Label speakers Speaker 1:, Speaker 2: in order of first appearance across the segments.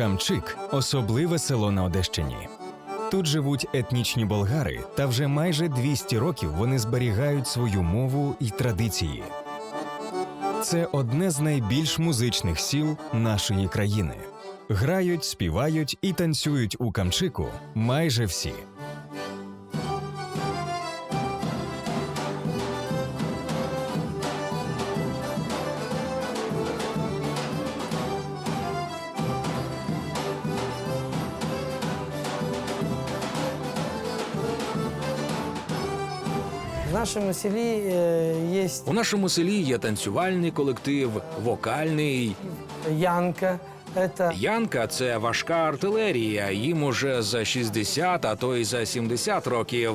Speaker 1: Камчик особливе село на Одещині. Тут живуть етнічні болгари, та вже майже 200 років вони зберігають свою мову і традиції. Це одне з найбільш музичних сіл нашої країни. Грають, співають і танцюють у Камчику майже всі.
Speaker 2: В нашем селе э, есть
Speaker 3: У нашому селі є танцювальний колектив, вокальний.
Speaker 2: Янка. Это
Speaker 3: Янка це важка артилерія. Їм уже за 60, а то й за 70 років.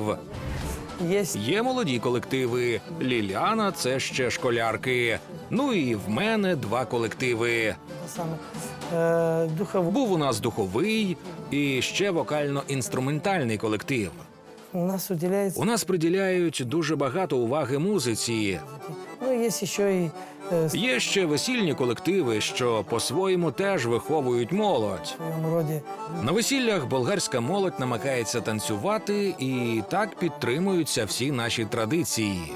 Speaker 2: есть
Speaker 3: Є молоді колективи. Ліляна це ще школярки. Ну і в мене два колективи.
Speaker 2: та саме, э, духовой.
Speaker 3: Був у нас духовий і ще вокально-інструментальний колектив.
Speaker 2: У нас уділяється.
Speaker 3: У нас приділяють дуже багато уваги музиці.
Speaker 2: Ну, є ще и э,
Speaker 3: Є ще весільні колективи, що по-своєму теж виховують молодь.
Speaker 2: роді.
Speaker 3: На весіллях болгарська молодь намагається танцювати, і так підтримуються всі наші традиції.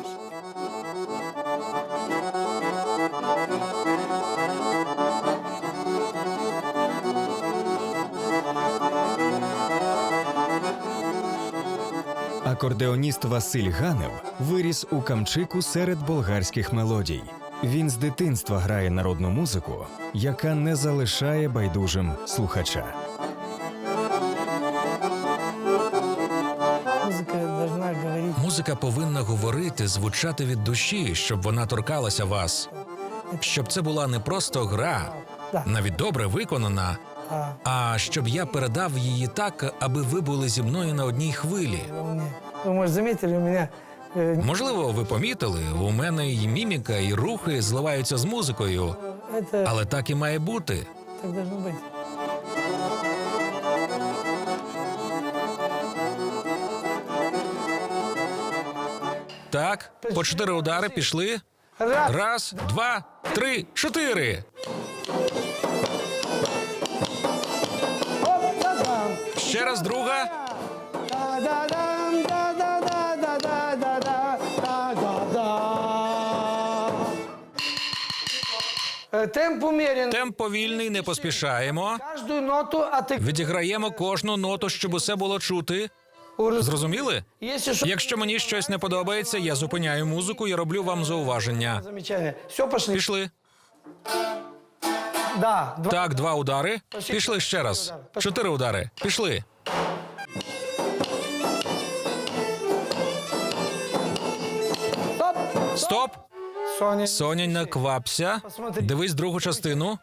Speaker 1: Акордеоніст Василь Ганев виріс у Камчику серед болгарських мелодій. Він з дитинства грає народну музику, яка не залишає байдужим слухача.
Speaker 4: Музика повинна говорити, звучати від душі, щоб вона торкалася вас. Щоб це була не просто гра, навіть добре виконана,
Speaker 2: а
Speaker 4: щоб я передав її так, аби ви були зі мною на одній хвилі.
Speaker 2: у меня, вы, может, заметили, у меня э,
Speaker 4: Можливо, ви помітили, у мене і міміка, і рухи зливаються з музикою,
Speaker 2: это
Speaker 4: але так і має бути.
Speaker 2: так должно быть.
Speaker 4: Так, по чотири удари пішли.
Speaker 2: Раз,
Speaker 4: Раз, два, три, чотири.
Speaker 2: оп, та-дам.
Speaker 4: Ще раз друга.
Speaker 2: Та-да-дам, Темп умерен.
Speaker 4: Темп повільний, не поспішаємо.
Speaker 2: Каждую ноту.
Speaker 4: Відіграємо кожну ноту, щоб усе було чути. Зрозуміли? Якщо мені щось не подобається, я зупиняю музику і роблю вам зауваження.
Speaker 2: Все, пошли.
Speaker 4: Пішли.
Speaker 2: Да, два.
Speaker 4: Так, два удари. Пішли ще раз. Чотири удари. Пішли.
Speaker 2: Стоп.
Speaker 4: Стоп.
Speaker 2: Соня.
Speaker 4: Не квапся. Дивись другу частину.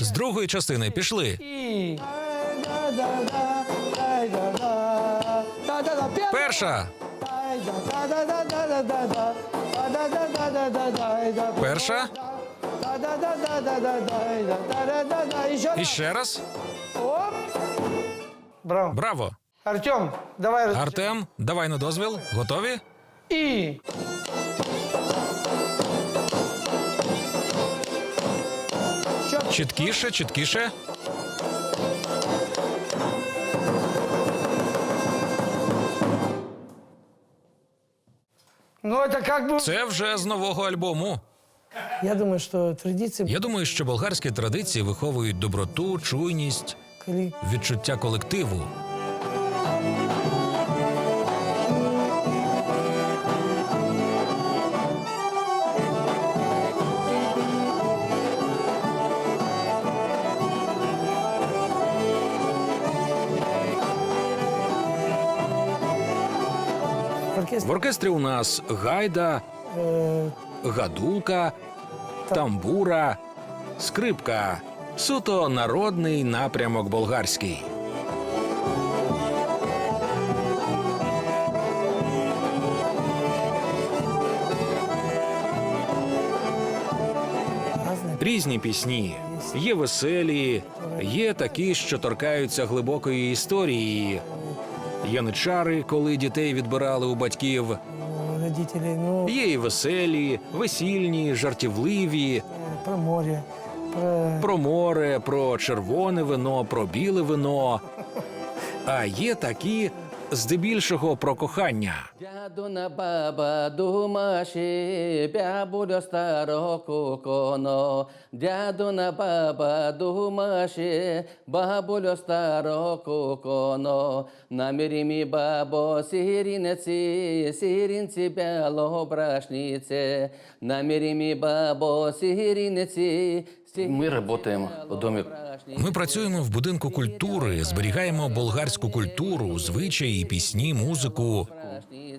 Speaker 4: З другої частини пішли. Перша. Перша. І ще раз.
Speaker 2: Браво.
Speaker 4: Браво.
Speaker 2: Артем, давай.
Speaker 4: Артем, давай на дозвіл. Готові?
Speaker 2: И...
Speaker 4: Чіткіше, чіткіше.
Speaker 2: Ну, это как бы...
Speaker 4: Це вже з нового альбому.
Speaker 2: Я думаю, что традиции...
Speaker 4: Я думаю, що болгарські традиції виховують доброту, чуйність, відчуття колективу.
Speaker 3: Оркестрі у нас гайда,
Speaker 2: э,
Speaker 3: гадулка, тамбура, скрипка. Суто народний напрямок болгарський. Різні пісні. Є веселі, є такі, що торкаються глибокої історії. Яничари, коли дітей відбирали у батьків.
Speaker 2: ну,
Speaker 3: Є і веселі, весільні, жартівливі.
Speaker 2: э, про море, про...
Speaker 3: Про море, про червоне вино, про біле вино. А є такі здебільшого про кохання.
Speaker 5: Дяду на баба думаші, бябудо старого куконо. Дяду на баба думаші, бабуло старого куконо. Намірі мі бабо сірінеці, сірінці білого брашниці. Намірі мі бабо сірінеці,
Speaker 6: Мы работаем в доме
Speaker 4: Ми працюємо в будинку культури, зберігаємо болгарську культуру, звичаї, пісні, музику.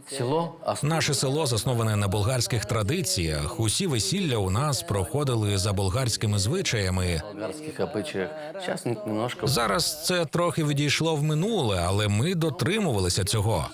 Speaker 6: село,
Speaker 4: Наше село засноване на болгарських традиціях. Усі весілля у нас проходили за болгарськими звичаями. Зараз це трохи відійшло в минуле, але ми дотримувалися цього.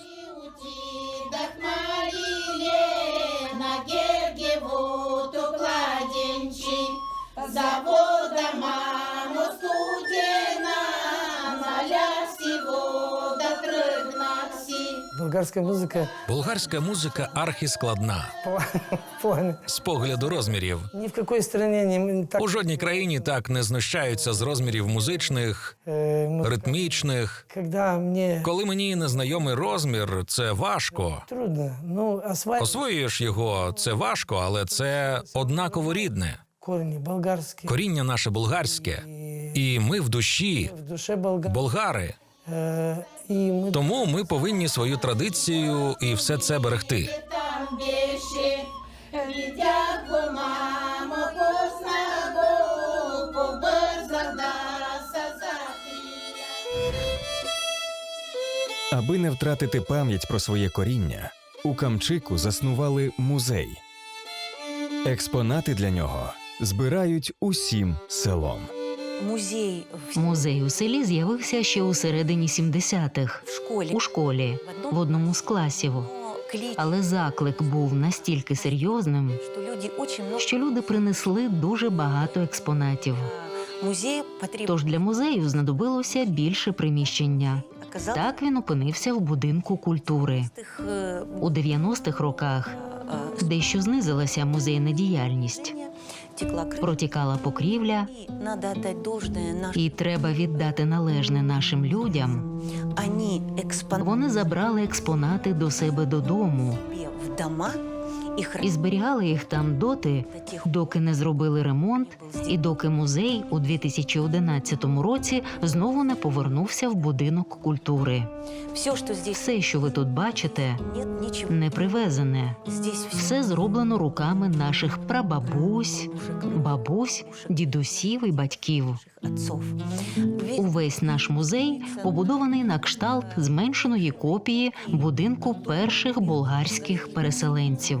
Speaker 7: тригнасі.
Speaker 2: Болгарская музыка
Speaker 4: Болгарська музика архіскладна
Speaker 2: в плане.
Speaker 4: з погляду розмірів.
Speaker 2: Ни в какой стране не так...
Speaker 4: У жодній країні так не знущаються з розмірів музичних,
Speaker 2: э, музыка.
Speaker 4: ритмічних.
Speaker 2: Когда мне
Speaker 4: Коли мені незнайомий розмір, це важко.
Speaker 2: трудно, ну, осваивать
Speaker 4: Освоюєш його, це важко, але це однаково рідне.
Speaker 2: корни болгарские.
Speaker 4: Коріння наше болгарське, і ми в душі
Speaker 2: В душе болгар.
Speaker 4: болгари. тому ми повинні свою традицію і все це берегти.
Speaker 1: Аби не втратити пам'ять про своє коріння, у Камчику заснували музей. Експонати для нього збирають усім селом.
Speaker 8: Музей в
Speaker 9: Музей у селі з'явився ще у середині 70-х
Speaker 8: в школі.
Speaker 9: у школі в одному з класів. Але заклик був настільки серйозним,
Speaker 8: що люди
Speaker 9: принесли дуже багато експонатів.
Speaker 8: потрібно.
Speaker 9: Тож для музею знадобилося більше приміщення. Так він опинився в будинку культури.
Speaker 8: е,
Speaker 9: У 90-х роках
Speaker 8: е,
Speaker 9: дещо знизилася музейна діяльність. Протікала покрівля,
Speaker 8: І
Speaker 9: треба віддати належне нашим людям. Вони забрали експонати до себе додому
Speaker 8: і
Speaker 9: зберігали їх там доти, доки не зробили ремонт, і доки музей у 2011 році знову не повернувся в будинок культури.
Speaker 8: Все, що
Speaker 9: ви тут бачите, не привезене.
Speaker 8: Все,
Speaker 9: зроблено руками наших прабабусь, бабусь, дідусів і батьків. Увесь наш музей побудований на кшталт зменшеної копії будинку перших болгарських переселенців.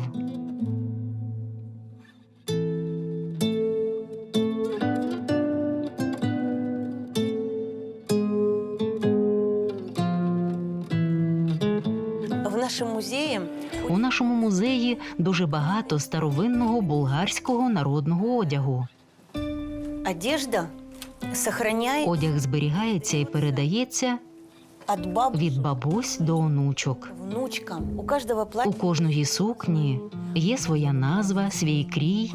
Speaker 8: В нашому музеї
Speaker 9: У нашому музеї дуже багато старовинного болгарського народного одягу.
Speaker 8: одежда сохраняє
Speaker 9: Одяг зберігається і передається
Speaker 8: від
Speaker 9: від бабусь до онучок.
Speaker 8: внучкам. У кожного
Speaker 9: У кожної сукні є своя назва, свій крій.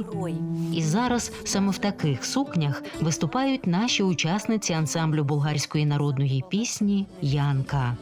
Speaker 9: І зараз саме в таких сукнях виступають наші учасниці ансамблю болгарської народної пісні Янка.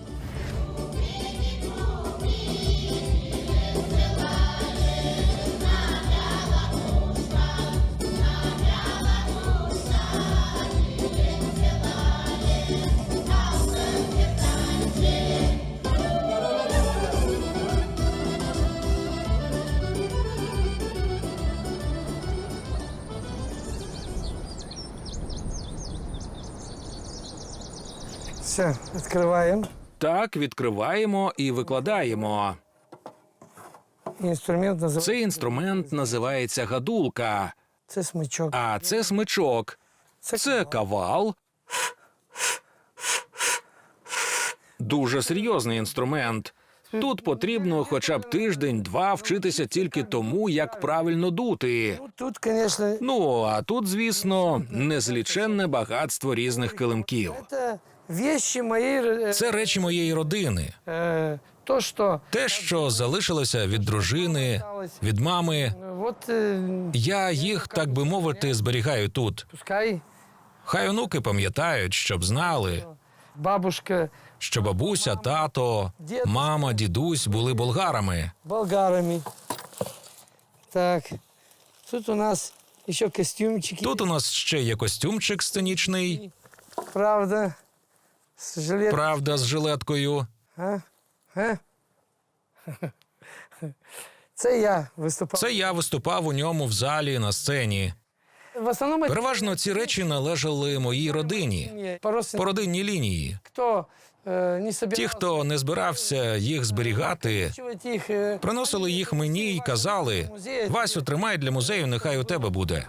Speaker 2: все, открываем.
Speaker 3: Так, відкриваємо і викладаємо.
Speaker 2: Инструмент называется...
Speaker 3: Цей інструмент називається гадулка,
Speaker 2: Це смычок.
Speaker 3: а це смичок. Це кавал. Дуже серйозний інструмент. Тут потрібно хоча б тиждень-два вчитися тільки тому, як правильно дути.
Speaker 2: Ну, Тут, конечно,
Speaker 3: Ну а тут, звісно, незліченне багатство різних килимків.
Speaker 2: это вещи моей... э,
Speaker 4: Це речі моєї родини.
Speaker 2: э, то, что
Speaker 4: Те, що залишилося від дружини, від мами,
Speaker 2: э, вот э,
Speaker 4: я їх, так би мовити, зберігаю тут.
Speaker 2: пускай
Speaker 4: Хай онуки пам'ятають, щоб знали,
Speaker 2: бабушка
Speaker 4: що бабуся, тато, мама, дідусь були болгарами.
Speaker 2: болгарами. Так, тут у нас еще костюмчики.
Speaker 4: Тут у нас ще є костюмчик сценічний,
Speaker 2: Правда, с жилет.
Speaker 4: правда, з жилеткою.
Speaker 2: А? А? Це я виступав.
Speaker 4: Це я виступав у ньому в залі на сцені.
Speaker 2: В основному
Speaker 4: Переважно ці речі належали моїй родині
Speaker 2: по
Speaker 4: родинній лінії.
Speaker 2: Хто е, не
Speaker 4: Ті, хто не збирався їх зберігати,
Speaker 2: е,
Speaker 4: приносили їх мені і казали: Васю, тримай для музею, нехай у тебе буде.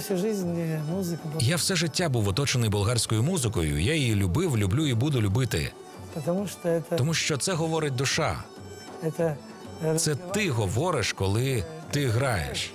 Speaker 2: Всю жизнь музику,
Speaker 4: Я все життя був оточений болгарською музикою. Я її любив, люблю і буду любити,
Speaker 2: тому що це,
Speaker 4: тому що це говорить душа.
Speaker 2: це,
Speaker 4: Це ти говориш, коли ти граєш.